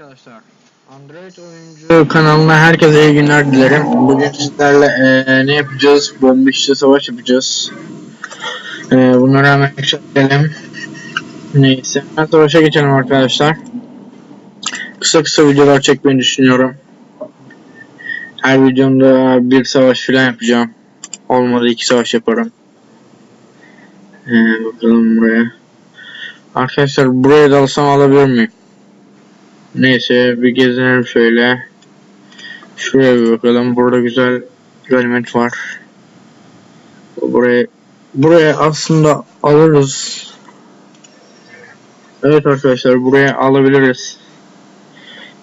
arkadaşlar. Android oyuncu kanalına herkese iyi günler dilerim. Bugün sizlerle eee, ne yapacağız? Bomba işçi savaş yapacağız. Eee bunları hemen geçelim. Neyse. Hemen savaşa geçelim arkadaşlar. Kısa kısa videolar çekmeyi düşünüyorum. Her videomda bir savaş falan yapacağım. Olmadı iki savaş yaparım. Eee, bakalım buraya. Arkadaşlar buraya dalsam alabilir miyim? Neyse bir gezelim şöyle. Şuraya bir bakalım. Burada güzel ganimet var. Buraya buraya aslında alırız. Evet arkadaşlar buraya alabiliriz.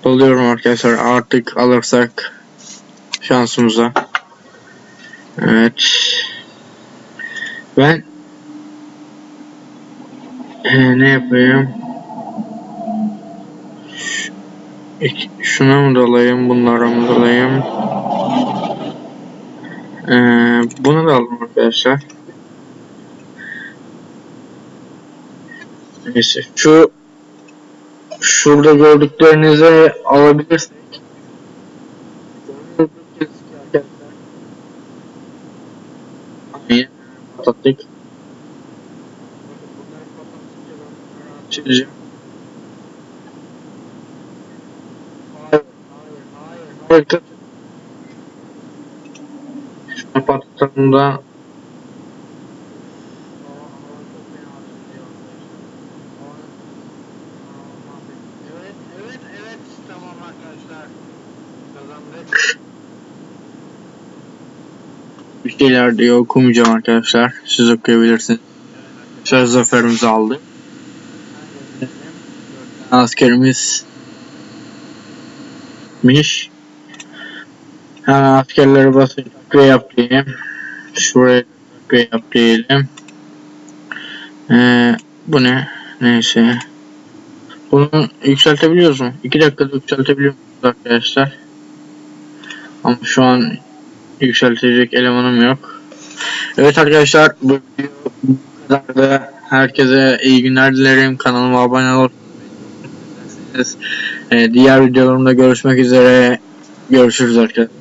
Doluyorum arkadaşlar artık alırsak şansımıza. Evet. Ben Ee, ne yapayım? Şuna mı dalayım, bunlara mı dalayım? Ee, bunu da aldım arkadaşlar. Neyse, şu şurada gördüklerinizi alabilirsek. Patlattık. Çizeceğim. Arkadaşlar. Kazandık. Bir şeyler diyor okumayacağım arkadaşlar. Siz okuyabilirsiniz. Şöyle zaferimizi aldık. Askerimiz miş. Hemen askerleri basın takviye yap diyelim. Şuraya takviye yap. Ee, bu ne? Neyse. Bunu yükseltebiliyoruz mu? 2 dakikada yükseltebiliyor muyuz arkadaşlar? Ama şu an yükseltecek elemanım yok. Evet arkadaşlar bu kadar da herkese iyi günler dilerim. Kanalıma abone olup Ee, diğer videolarımda görüşmek üzere. Görüşürüz arkadaşlar.